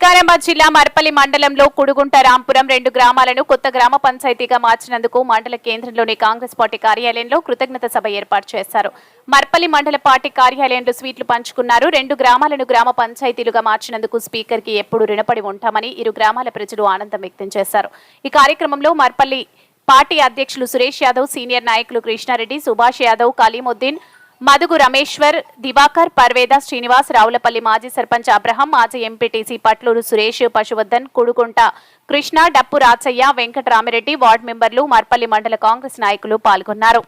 వికారాబాద్ జిల్లా మర్పల్లి మండలంలో కుడుగుంట రాంపురం రెండు గ్రామాలను కొత్త గ్రామ పంచాయతీగా మార్చినందుకు మండల కేంద్రంలోని కాంగ్రెస్ పార్టీ కార్యాలయంలో కృతజ్ఞత సభ ఏర్పాటు చేశారు. మర్పల్లి మండల పార్టీ కార్యాలయంలో స్వీట్లు పంచుకున్నారు. రెండు గ్రామాలను గ్రామ పంచాయతీలుగా మార్చినందుకు స్పీకర్కి ఎప్పుడు రుణపడి ఉంటామని ఇరు గ్రామాల ప్రజలు ఆనందం వ్యక్తం చేశారు. ఈ కార్యక్రమంలో మర్పల్లి పార్టీ అధ్యక్షులు సురేష్ యాదవ్ సీనియర్ నాయకులు కృష్ణారెడ్డి సుభాష్ యాదవ్ కలీముద్దీన్ మదుగు రమేశ్వర్ దివాకర్ పర్వేద శ్రీనివాస్ రావులపల్లి మాజీ సర్పంచ్ అబ్రహం మాజీ ఎంపీటీసీ పట్లూరు సురేష్ పశువర్ధన్ కుడుకుంట కృష్ణ డప్పు రాచయ్య వెంకటరామిరెడ్డి వార్డు మెంబర్లు మర్పల్లి మండల కాంగ్రెస్ నాయకులు పాల్గొన్నారు.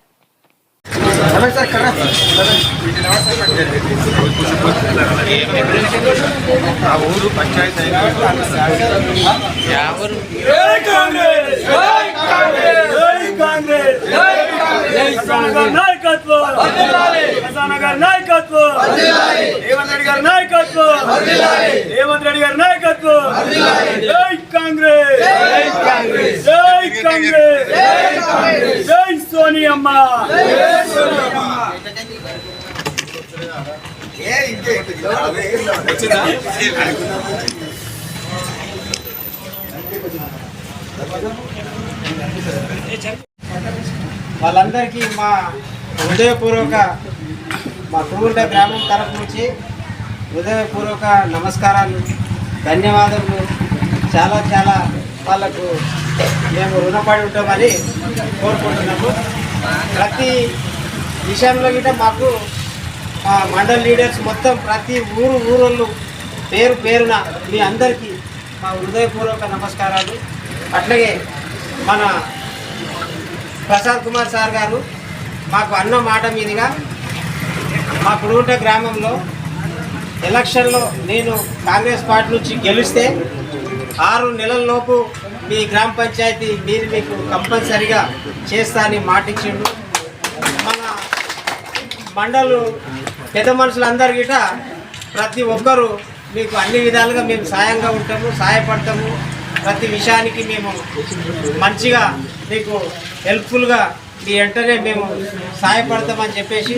ఆ ఊరు పంచాయతీ కసానగర్ నాయకత్వం. వర్ధిల్లాలి. కసానగర్ నాయకత్వం. రేవంత్ రెడ్డి గారి నాయకత్వం. రేవంత్ రెడ్డి గారి నాయకత్వం. జై కాంగ్రెస్. జై కాంగ్రెస్. జై కాంగ్రెస్. జై కాంగ్రెస్. జై సోనియమ్మ. జై సోనియమ్మ. వాళ్ళందరికీ మా హృదయపూర్వక మా కురుగుంట గ్రామం తరపు నుంచి హృదయపూర్వక నమస్కారాలు ధన్యవాదములు. చాలా చాలా వాళ్ళకు మేము రుణపడి ఉంటామని కోరుకుంటున్నాము. ప్రతి విషయంలో కూడా మాకు మా మండల్ లీడర్స్ మొత్తం ప్రతి ఊరు ఊరోళ్ళు పేరు పేరున మీ అందరికీ మా హృదయపూర్వక నమస్కారాలు. అట్లాగే మన ప్రసాద్ కుమార్ సార్ గారు మాకు అన్న మాట మీదుగా మా కుడుగుంట గ్రామంలో ఎలక్షన్లో నేను కాంగ్రెస్ పార్టీ నుంచి గెలిస్తే ఆరు నెలలలోపు మీ గ్రామ పంచాయతీ మీరు మీకు కంపల్సరిగా చేస్తా అని మాట ఇచ్చిండు. మన మండలు పెద్ద మనుషులందరి గిట ప్రతి ఒక్కరూ మీకు అన్ని విధాలుగా మేము సాయంగా ఉంటాము సహాయపడతాము ప్రతి విషయానికి మేము మంచిగా మీకు హెల్ప్ఫుల్గా మీ వెంటనే మేము సహాయపడతామని చెప్పేసి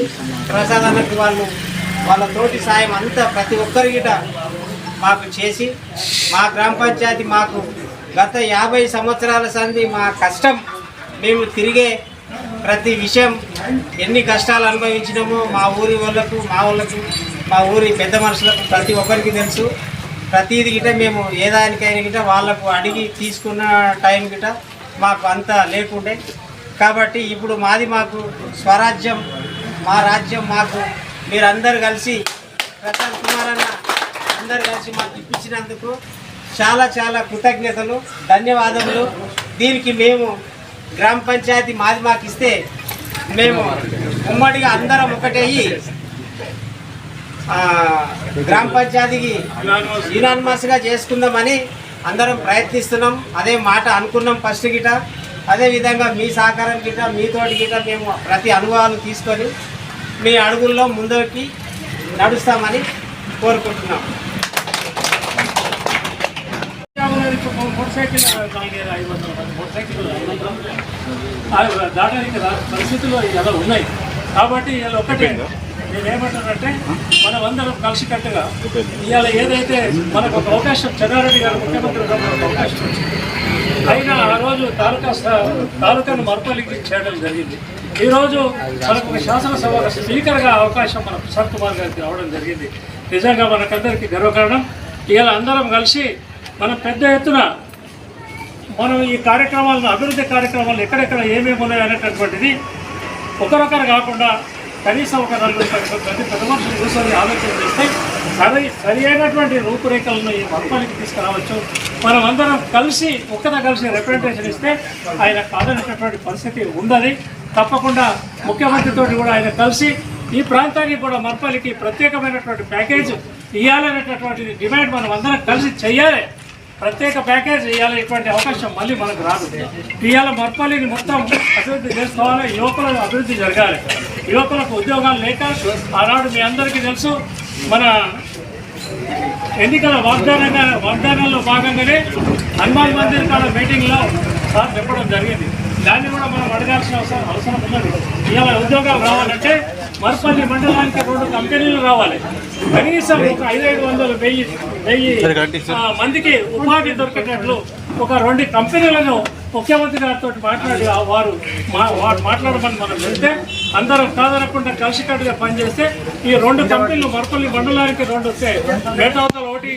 ప్రసాదానికి వాళ్ళు వాళ్ళ తోటి సాయం అంతా ప్రతి ఒక్కరి గిట మాకు చేసి మా గ్రామ పంచాయతీ మాకు గత యాభై సంవత్సరాల సంది మా కష్టం మేము తిరిగే ప్రతి విషయం ఎన్ని కష్టాలు అనుభవించినామో మా ఊరి వాళ్ళకు మా వాళ్ళకు మా ఊరి పెద్ద మనుషులకు ప్రతి ఒక్కరికి తెలుసు. ప్రతిది గిట మేము ఏ దానికైనా గిట వాళ్ళకు అడిగి తీసుకున్న టైం గిట మాకు అంత లేకుండే. కాబట్టి ఇప్పుడు మాది మాకు స్వరాజ్యం మా రాజ్యం మాకు మీరందరూ కలిసి ప్రశాంత్ కుమార్ అన్న అందరు కలిసి మాకు ఇప్పించినందుకు చాలా చాలా కృతజ్ఞతలు ధన్యవాదములు. దీనికి మేము గ్రామ పంచాయతీ మాది మాకు ఇస్తే మేము ఉమ్మడిగా అందరం ఒకటయ్యి గ్రామ పంచాయతీకి యునానిమస్గా చేసుకుందామని అందరం ప్రయత్నిస్తున్నాం. అదే మాట అనుకున్నాం ఫస్ట్ గిట. అదే విధంగా మీ సహకారం గిట మీతోటి గిట మేము ప్రతి అనుభవాలు తీసుకొని మీ అడుగుల్లో ముందుకి నడుస్తామని కోరుకుంటున్నాం. మోటార్ సైకిల్ దాటానికి పరిస్థితులు ఇలా ఉన్నాయి. కాబట్టి ఇవాళ ఒకటే నేనేమంటానంటే మనం అందరం కలిసికట్టుగా ఇవాళ ఏదైతే మనకు ఒక అవకాశం చెన్నారెడ్డి గారు ముఖ్యమంత్రి ఒక అవకాశం వచ్చింది. అయినా ఆ రోజు తాలూకా తాలూకాను మరపల్లికి చేయడం జరిగింది. ఈ రోజు మనకు ఒక శాసనసభ స్పీకర్గా అవకాశం మన ప్రసాద్ కుమార్ గారికి రావడం జరిగింది. నిజంగా మనకందరికీ గర్వకారణం. ఇవాళ అందరం కలిసి మనం పెద్ద ఎత్తున మనం ఈ కార్యక్రమాలను అభివృద్ధి కార్యక్రమాలు ఎక్కడెక్కడ ఏమేమి ఉన్నాయి అనేటటువంటిది ఒకరొకరు కాకుండా కనీసం ఒక నలుగురు ప్రతి పెద్ద మనుషులు కూర్చొని ఆలోచన చేస్తే సరి సరి అయినటువంటి రూపురేఖలను ఈ మొత్తానికి తీసుకురావచ్చు. మనం అందరం కలిసి ఒక్కదా కలిసి రిప్రజెంటేషన్ ఇస్తే ఆయన కాదనేటటువంటి పరిస్థితి ఉండదు. తప్పకుండా ముఖ్యమంత్రితో కూడా ఆయన కలిసి ఈ ప్రాంతానికి కూడా మర్పల్లికి ప్రత్యేకమైనటువంటి ప్యాకేజ్ ఇవ్వాలనేటటువంటి డిమాండ్ మనం అందరం కలిసి చెయ్యాలి ప్రత్యేక ప్యాకేజ్ ఇవ్వాలి ఇటువంటి అవకాశం మళ్ళీ మనకు రాదు. ఇవాళ మర్పల్లిని మొత్తం అభివృద్ధి చేసుకోవాలి యువకులకు అభివృద్ధి జరగాలి. యువకులకు ఉద్యోగాలు లేక ఆనాడు మీ అందరికీ తెలుసు మన ఎన్నికల వాగ్దానంగా వాగ్దానంలో భాగంగానే హనుమాన్ మందిర్ కాడ మీటింగ్లో సార్ చెప్పడం జరిగింది. దాన్ని కూడా మనం అడగాల్సిన అవసరం అవసరం ఉన్నది. ఇవాళ ఉద్యోగాలు రావాలంటే మరపల్లి మండలానికి రెండు కంపెనీలు రావాలి. కనీసం ఒక ఐదైదు వందలు వెయ్యి వెయ్యి మందికి ఉపాధి దొరికేటట్లు ఒక రెండు కంపెనీలను ముఖ్యమంత్రి గారితో మాట్లాడి ఆ వారు మా వారు మాట్లాడమని మనం వెళ్తే అందరం కాదనకుండా కలిసికట్టుగా పనిచేస్తే ఈ రెండు కంపెనీలు మరపల్లి మండలానికి రెండు వస్తే మేటావతల ఒకటి